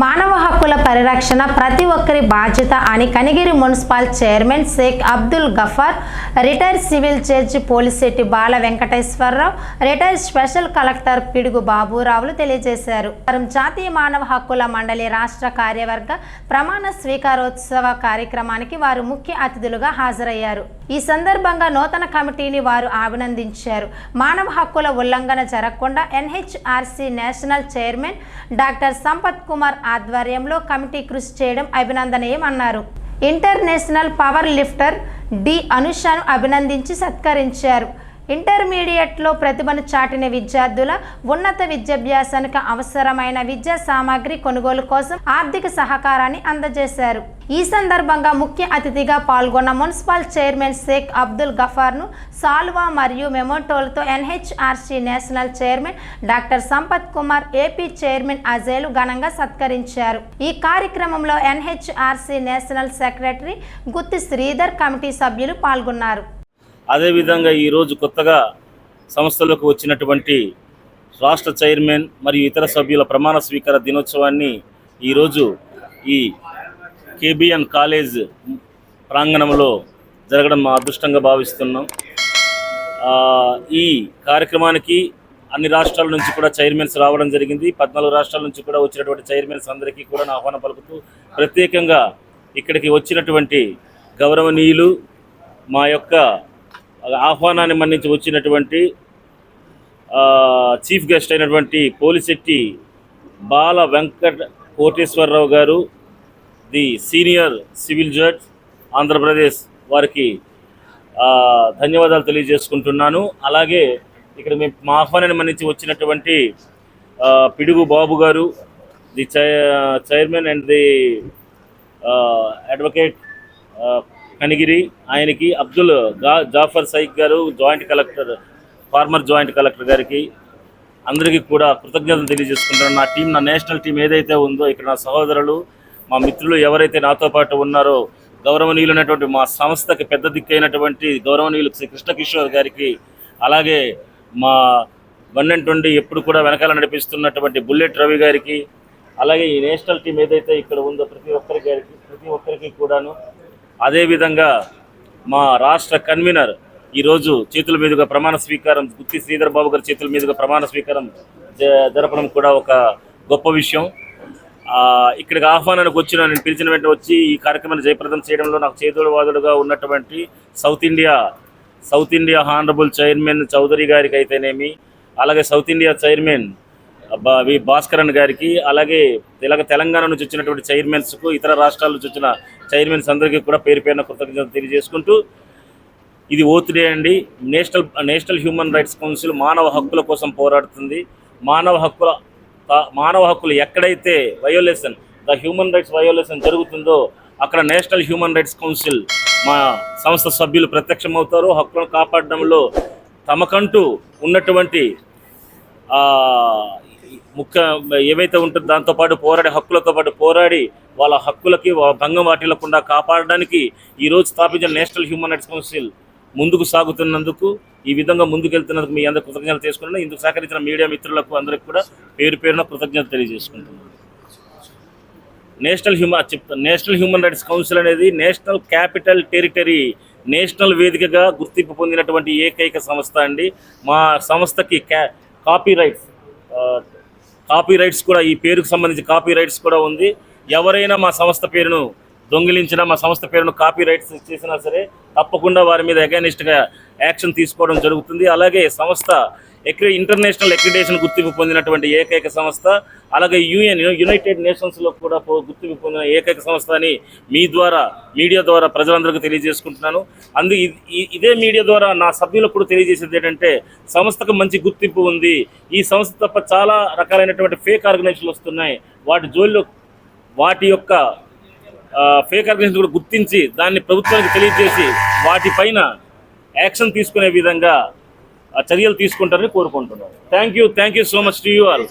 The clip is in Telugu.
మానవ హక్కుల పరిరక్షణ ప్రతి ఒక్కరి బాధ్యత అని Kanigiri municipal chairman Sheikh Abdul Gafar retire civil judge Polisetti Bala Venkateswararao retire special collector Pidugu బాబురావులు తెలియజేశారు. జాతీయ మానవ హక్కుల మండలి రాష్ట్ర కార్యవర్గ ప్రమాణ స్వీకారోత్సవ కార్యక్రమానికి వారు ముఖ్య అతిథులుగా హాజరయ్యారు. ఈ సందర్భంగా నూతన కమిటీని వారు అభినందించారు. మానవ హక్కుల ఉల్లంఘన జరగకుండా NHRC national chairman doctor Sampath Kumar ఆధ్వర్యంలో కమిటీ కృషి చేయడం అభినందనీయం అన్నారు ఇంటర్నేషనల్ పవర్ లిఫ్టర్ డి అనుషను అభినందించి సత్కరించారు. ఇంటర్మీడియట్లో ప్రతిభను చాటిన విద్యార్థుల ఉన్నత విద్యాభ్యాసానికి అవసరమైన విద్యా సామాగ్రి కొనుగోలు కోసం ఆర్థిక సహకారాన్ని అందజేశారు. ఈ సందర్భంగా ముఖ్య అతిథిగా పాల్గొన్న మున్సిపల్ చైర్మన్ షేక్ అబ్దుల్ గఫార్ను సాల్వా మరియు మెమోటోలతో NHRC national chairman doctor Sampath Kumar AP chairman అజేలు ఘనంగా సత్కరించారు. ఈ కార్యక్రమంలో NHRC national secretary Gutti Sridhar committee సభ్యులు పాల్గొన్నారు. అదేవిధంగా ఈరోజు కొత్తగా సంస్థలోకి వచ్చినటువంటి రాష్ట్ర చైర్మన్ మరియు ఇతర సభ్యుల ప్రమాణ స్వీకార దినోత్సవాన్ని ఈరోజు ఈ కేబిఎన్ కాలేజ్ ప్రాంగణంలో జరగడం మా అదృష్టంగా భావిస్తున్నాం. ఈ కార్యక్రమానికి అన్ని రాష్ట్రాల నుంచి కూడా చైర్మన్స్ రావడం జరిగింది. పద్నాలుగు రాష్ట్రాల నుంచి కూడా వచ్చినటువంటి చైర్మన్స్ అందరికీ కూడా నా ఆహ్వానం పలుకుతూ ప్రత్యేకంగా ఇక్కడికి వచ్చినటువంటి గౌరవనీయులు మా యొక్క ఆహ్వానాన్ని మన్నించి వచ్చినటువంటి చీఫ్ గెస్ట్ అయినటువంటి Polisetty Bala Venkata Koteswararao garu the senior civil judge Andhra Pradesh వారికి ధన్యవాదాలు తెలియజేసుకుంటున్నాను. అలాగే ఇక్కడ మేము మా ఆహ్వానాన్ని మన్నించి వచ్చినటువంటి Pidugu Babu garu the chairman and the advocate Kanigiri. ఆయనకి అబ్దుల్గా Jafar Shaik garu joint collector former joint collector గారికి అందరికీ కూడా కృతజ్ఞతలు తెలియజేసుకుంటున్నాను. నా టీం నా నేషనల్ టీం ఏదైతే ఉందో ఇక్కడ నా సహోదరులు మా మిత్రులు ఎవరైతే నాతో పాటు ఉన్నారో గౌరవనీయులైనటువంటి మా సంస్థకి పెద్ద దిక్కైనటువంటి గౌరవనీయులు శ్రీ కృష్ణకిషోర్ గారికి అలాగే మా వన్ అండ్ ట్వంటీ ఎప్పుడు కూడా వెనకాల నడిపిస్తున్నటువంటి బుల్లెట్ రవి గారికి అలాగే ఈ నేషనల్ టీం ఏదైతే ఇక్కడ ఉందో ప్రతి ఒక్కరి గారికి ప్రతి ఒక్కరికి కూడాను అదేవిధంగా మా రాష్ట్ర కన్వీనర్ ఈరోజు చేతుల మీదుగా ప్రమాణ స్వీకారం గుత్తి శ్రీధర్ బాబు గారి చేతుల మీదుగా ప్రమాణ స్వీకారం జ- జరపడం కూడా ఒక గొప్ప విషయం. ఇక్కడికి ఆహ్వానానికి వచ్చిన నేను పిలిచిన వెంటనే వచ్చి ఈ కార్యక్రమాన్ని జయప్రదం చేయడంలో నాకు చేదోడు వాదుడుగా ఉన్నటువంటి south India south India honourable chairman Chowdary గారికి అయితేనేమి అలాగే south India chairman V Bhaskaran గారికి అలాగే ఇలాగ తెలంగాణ నుంచి వచ్చినటువంటి చైర్మన్స్కు ఇతర రాష్ట్రాల నుంచి వచ్చిన చైర్మన్స్ అందరికీ కూడా పేరు పేరున కృతజ్ఞతలు తెలియజేసుకుంటూ ఇది ఓతుడే అండి. National national human rights council మానవ హక్కుల కోసం పోరాడుతుంది. మానవ హక్కుల మానవ హక్కులు ఎక్కడైతే violation the human rights violation జరుగుతుందో అక్కడ నేషనల్ హ్యూమన్ రైట్స్ కౌన్సిల్ మా సంస్థ సభ్యులు ప్రత్యక్షమవుతారు. హక్కులను కాపాడడంలో తమకంటూ ఉన్నటువంటి ముఖ్య ఏవైతే ఉంటుందో దాంతోపాటు పోరాడే హక్కులతో పాటు పోరాడి వాళ్ళ హక్కులకి భంగం వాటిల్లకుండా కాపాడడానికి ఈరోజు స్థాపించిన నేషనల్ హ్యూమన్ రైట్స్ కౌన్సిల్ ముందుకు సాగుతున్నందుకు ఈ విధంగా ముందుకెళ్తున్నందుకు మీ అందరు కృతజ్ఞతలు చేసుకుంటున్నాను ఇందుకు సహకరించిన మీడియా మిత్రులకు అందరికి కూడా పేరు పేరున కృతజ్ఞత తెలియజేసుకుంటున్నాను. నేషనల్ హ్యూమన్ చెప్తాను నేషనల్ హ్యూమన్ రైట్స్ కౌన్సిల్ అనేది నేషనల్ క్యాపిటల్ టెరిటరీ నేషనల్ వేదికగా గుర్తింపు పొందినటువంటి ఏకైక సంస్థ అండి. మా సంస్థకి క్యా కాపీ రైట్స్ కాపీ రైట్స్ కూడా ఈ పేరుకు సంబంధించి కాపీ రైట్స్ కూడా ఉంది. ఎవరైనా మా సంస్థ పేరును దొంగిలించినా మా సంస్థ పేరును కాపీ రైట్స్ చేసినా సరే తప్పకుండా వారి మీద అగైనిస్ట్గా యాక్షన్ తీసుకోవడం జరుగుతుంది. అలాగే సంస్థ ఎక్రి ఇంటర్నేషనల్ ఎక్రిడేషన్ గుర్తింపు పొందినటువంటి ఏకైక సంస్థ అలాగే యుఎన్ యునైటెడ్ నేషన్స్లో కూడా గుర్తింపు పొందిన ఏకైక సంస్థ అని మీ ద్వారా మీడియా ద్వారా ప్రజలందరికీ తెలియజేసుకుంటున్నాను. అందు ఇదే మీడియా ద్వారా నా సభ్యులకు కూడా తెలియజేసేది ఏంటంటే సంస్థకు మంచి గుర్తింపు ఉంది. ఈ సంస్థ తప్ప చాలా రకాలైనటువంటి ఫేక్ ఆర్గనైజేషన్లు వస్తున్నాయి. వాటి జోలిలో వాటి యొక్క ఫేక్ ఆర్గనైజేషన్ కూడా గుర్తించి దాన్ని ప్రభుత్వానికి తెలియజేసి వాటిపైన యాక్షన్ తీసుకునే విధంగా చర్యలు తీసుకుంటారని కోరుకుంటున్నాను. Thank you thank you so much to you all